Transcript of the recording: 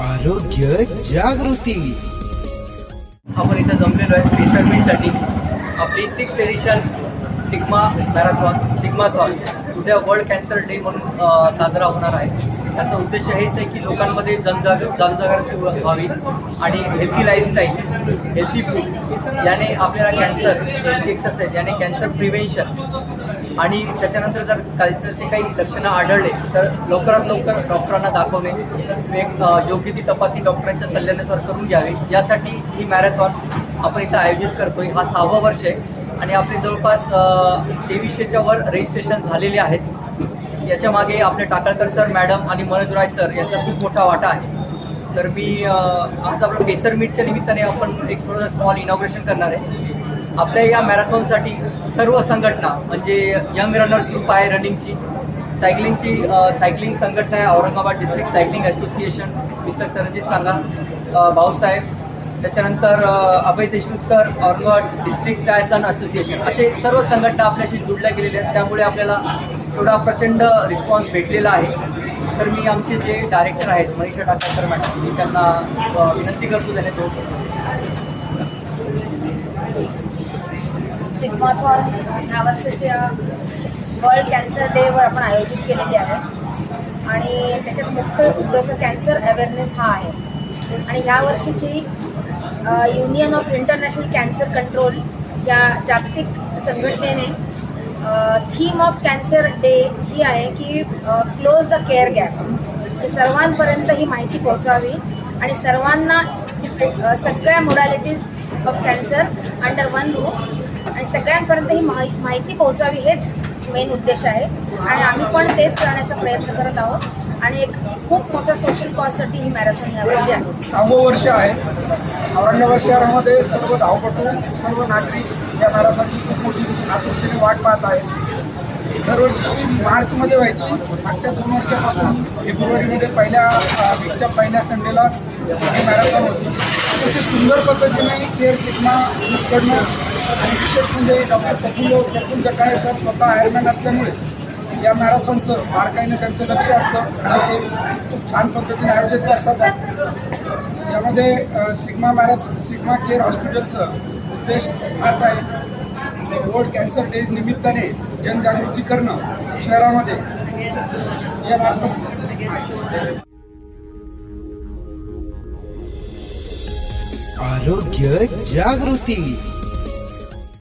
आरोग्य जागृती. आपण इथं जमलेलो आहे. पेसरमेंटसाठी आपली six edition sigma marathon Sigmathon उद्या वर्ल्ड कॅन्सर डे म्हणून साजरा होणार आहे. त्याचा उद्देश हेच आहे की लोकांमध्ये जनजाग जनजागृती व्हावी आणि हेल्थी लाईफस्टाईल हेल्थी फूड याने आपल्याला कॅन्सर हेल्थी एक्सरसाइज याने कॅन्सर प्रिव्हेन्शन आणि त्याच्यानंतर जर कॅन्सरचे काही लक्षणं आढळले तर लवकरात लवकर डॉक्टरांना दाखवणे एक योग्य ती तपासणी डॉक्टरांच्या सल्ल्यानुसार करून घ्यावी. यासाठी ही मॅरेथॉन आपण इथं आयोजित करतोय. हा सहावा वर्ष आहे आणि आपले जवळपास तेवीसशेच्या वर रजिस्ट्रेशन झालेले आहेत. याच्या मागे आपले टाकळकर सर मॅडम आणि मनोज राय सर यांचा खूप मोठा वाटा आहे. तर मी आज आपलं केसर मीटच्या निमित्ताने आपण एक थोडं स्मॉल इनॉग्रेशन करणार आहे. आपल्या या मॅरेथॉनसाठी सर्व संघटना म्हणजे यंग रनर्स ग्रुप आहे रनिंगची सायकलिंगची सायकलिंग संघटना आहे Aurangabad district cycling association mister Charanjit सांगा भाऊसाहेब. त्याच्यानंतर अभय देशमुख सर औरंगाबाद डिस्ट्रिक्ट टायथन असोसिएशन असे सर्व संघटना आपल्याशी जुडल्या गेलेल्या आहेत. त्यामुळे आपल्याला थोडा प्रचंड रिस्पॉन्स भेटलेला आहे. तर मी आमचे जे डायरेक्टर आहेत मनीषा टाकाकर मॅडम मी त्यांना विनंती करतो त्याने दोन सिग्माथॉन ह्या वर्षाच्या वर्ल्ड कॅन्सर डेवर आपण आयोजित केलेली आहे. आणि त्याच्यात मुख्य उद्देश कॅन्सर अवेअरनेस हा आहे. आणि ह्या वर्षीची union of international cancer control या जागतिक संघटनेने थीम ऑफ कॅन्सर डे ही आहे की क्लोज द केअर गॅप. म्हणजे सर्वांपर्यंत ही माहिती पोहोचावी आणि सर्वांना सगळ्या modalities of cancer under one roof सगळ्यांपर्यंत ही माहि माहिती पोहोचावी हेच मेन उद्देश आहे. आणि आम्ही पण तेच करण्याचा प्रयत्न करत आहोत. आणि एक खूप मोठ्या सोशल कॉजसाठी ही मॅरेथॉन यावर्षी आहे. सहावं वर्ष आहे. औरंगाबाद शहरामध्ये सर्व धावपटू सर्व नागरिक या मॅरेथॉनची खूप मोठी आतुरतेने वाट पाहत आहे दरवर्षी मार्चमध्ये व्हायची. मागच्या दोन वर्षापासून फेब्रुवारीमध्ये पहिल्या वीकच्या पहिल्या संडेला ही मॅरेथॉन होती. तसे सुंदर पद्धतीने केअर सिग्मा कडनं आणि विशेष म्हणजे डॉक्टर प्रफुल्ल प्रफुल्ल जकाळे सर स्वतः आयरमॅन असल्यामुळे या मॅरेथॉनचं बारकाईनं त्यांचं लक्ष असतं. आणि ते खूप छान पद्धतीने आयोजित करतात. यामध्ये सिग्मा मॅरेथॉन सिग्मा केअर हॉस्पिटलचं उद्देश हाच आहे. वर्ल्ड कॅन्सर डे निमित्ताने जनजागृती करणं शहरामध्ये या आरोग्य जागृती.